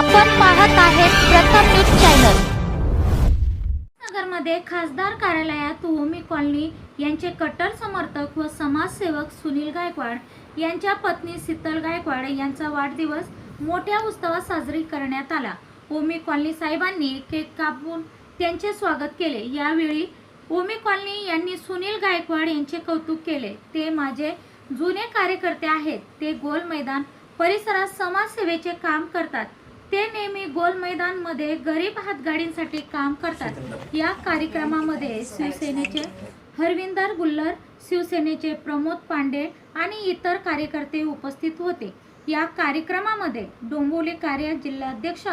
आपण पाहत आहेत प्रथम न्यूज चॅनल. नगरमध्ये खासदार कार्यालयात ओमी कॉलनी यांचे कट्टर समर्थक व समाजसेवक सुनील गायकवाड यांच्या पत्नी शीतल गायकवाड यांचा वाढदिवस मोठ्या उत्सवात साजरी करण्यात आला. ओमी कॉलनी साहेबांनी केक कापून त्यांचे स्वागत केले. यावेळी ओमी कॉलनी यांनी सुनील गायकवाड यांचे कौतुक केले. ते माझे जुने कार्यकर्ते आहेत. ते गोल मैदान परिसरात समाजसेवेचे काम करतात. ते नेहमी गोल मैदानमध्ये गरीब हातगाडींसाठी काम करतात. या कार्यक्रमामध्ये शिवसेनेचे हरविंदर गुल्लर शिवसेनेचे प्रमोद पांडे आणि इतर कार्यकर्ते उपस्थित होते. या कार्यक्रमामध्ये डोंबिवली कार्य जिल्हाध्यक्ष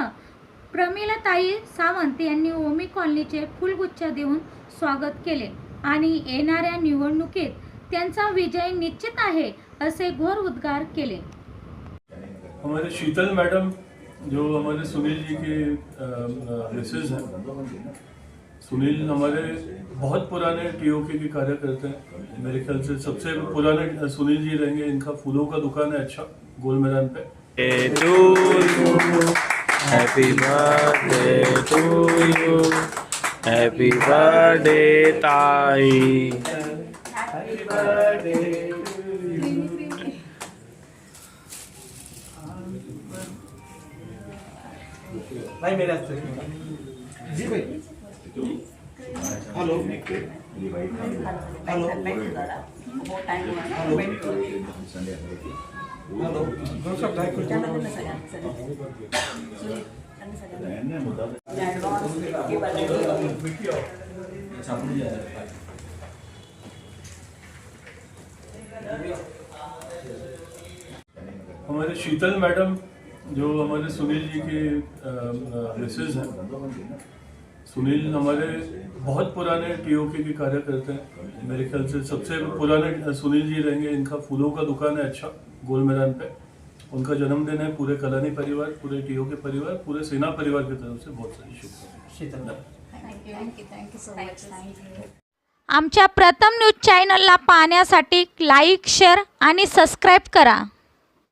प्रमिलाताई सावंत यांनी ओमी कॉलनीचे फुलगुच्छ देऊन स्वागत केले आणि येणाऱ्या निवडणुकीत त्यांचा विजय निश्चित आहे असे घोर उद्गार केले. शीतल मॅडम जो हमारे सुनील जी के मिसेज हैं सुनील हमारे बहुत पुराने टीओके के कार्यकर्ता हैं मेरे ख्याल से सबसे पुराने सुनील जी रहेंगे इनका फूलों का दुकान है अच्छा गोल मैदान पे birthday to you. Happy birthday to you. Happy birthday, भाई मेरे हस्ते जी भाई। हेलो। हेलो। हेलो। दोन शब्द ऐकून हमारे शीतल मैडम जो हमारे सुनील जी के मिसेज हैं। सुनील हमारे बहुत पुराने टीओके के कार्यकर्ता हैं। मेरे ख्याल से सबसे पुराने सुनील जी रहेंगे। इनका फूलों का दुकान है अच्छा गोल मैदान पे। उनका जन्मदिन है पूरे कलानी परिवार पूरे टीओके परिवार पूरे सेना परिवार की तरफ से बहुत सारी शुभकामनाएं। आमच्या प्रथम न्यूज चॅनलला पाहण्यासाठी लाईक शेअर आणि सबस्क्राईब करा.